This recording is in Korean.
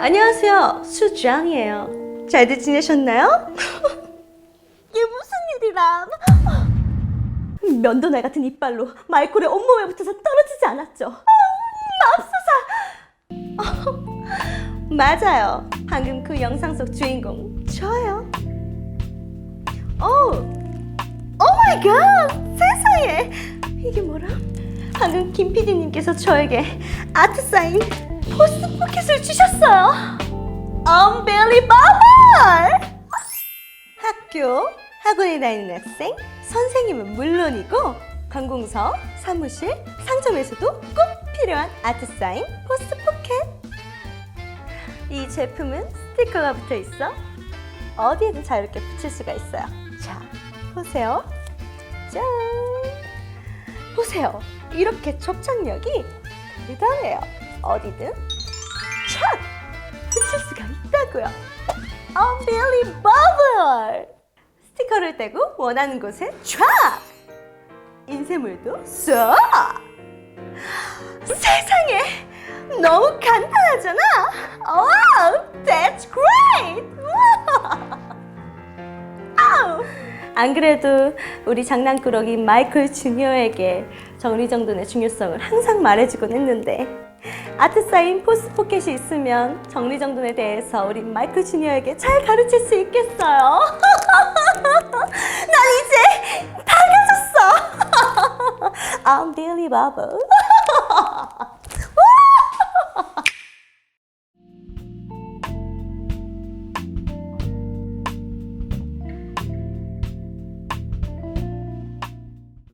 안녕하세요. 수장이에요. 잘들 지내셨나요? 이게 무슨 일이람? 면도날 같은 이빨로 마이콜의 온몸에 붙어서 떨어지지 않았죠. 맙소사! 맞아요. 방금 그 영상 속 주인공 저요. 오, 오 마이 갓! 세상에! 이게 뭐라? 방금 김 PD님께서 저에게 아트 사인 포스트 포켓을 주셨어요. Unbelievable! 학교, 학원에 다니는 학생, 선생님은 물론이고 관공서, 사무실, 상점에서도 꼭 필요한 아트 사인 포스트 포켓. 이 제품은 스티커가 붙어 있어 어디에든 자유롭게 붙일 수가 있어요. 자, 보세요. 짠! 보세요. 이렇게 접착력이 대단해요. 어디든 촥! 붙일 수가 있다고요. Unbelievable! 스티커를 떼고 원하는 곳에 촥! 인쇄물도 쏙! 세상에! 너무 간단하잖아! Wow! That's great! 안 그래도 우리 장난꾸러기 마이클 주니어에게 정리정돈의 중요성을 항상 말해주곤 했는데 아트 사인 포스 포켓이 있으면 정리정돈에 대해서 우리 마이클 주니어에게 잘 가르칠 수 있겠어요. 난 이제 밝아졌어. Unbelievable.